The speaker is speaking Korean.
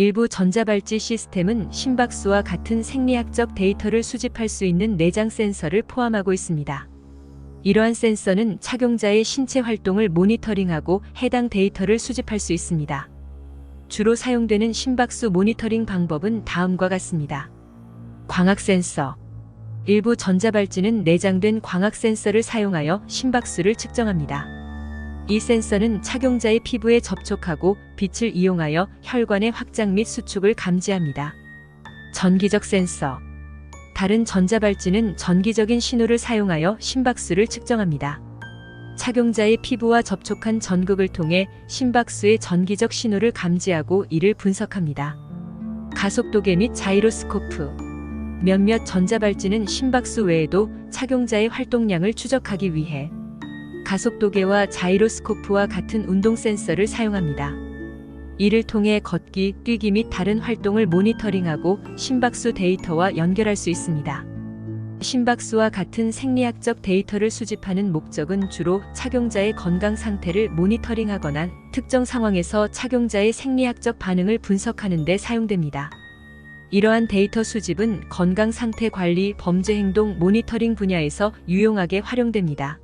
일부 전자발찌 시스템은 심박수와 같은 생리학적 데이터를 수집할 수 있는 내장 센서를 포함하고 있습니다. 이러한 센서는 착용자의 신체 활동을 모니터링하고 해당 데이터를 수집할 수 있습니다. 주로 사용되는 심박수 모니터링 방법은 다음과 같습니다. 광학 센서. 일부 전자발찌는 내장된 광학 센서를 사용하여 심박수를 측정합니다. 이 센서는 착용자의 피부에 접촉하고 빛을 이용하여 혈관의 확장 및 수축을 감지합니다. 전기적 센서. 다른 전자발찌는 전기적인 신호를 사용하여 심박수를 측정합니다. 착용자의 피부와 접촉한 전극을 통해 심박수의 전기적 신호를 감지하고 이를 분석합니다. 가속도계 및 자이로스코프. 몇몇 전자발찌는 심박수 외에도 착용자의 활동량을 추적하기 위해 가속도계와 자이로스코프와 같은 운동 센서를 사용합니다. 이를 통해 걷기, 뛰기 및 다른 활동을 모니터링하고 심박수 데이터와 연결할 수 있습니다. 심박수와 같은 생리학적 데이터를 수집하는 목적은 주로 착용자의 건강 상태를 모니터링하거나 특정 상황에서 착용자의 생리학적 반응을 분석하는 데 사용됩니다. 이러한 데이터 수집은 건강 상태 관리, 범죄 행동 모니터링 분야에서 유용하게 활용됩니다.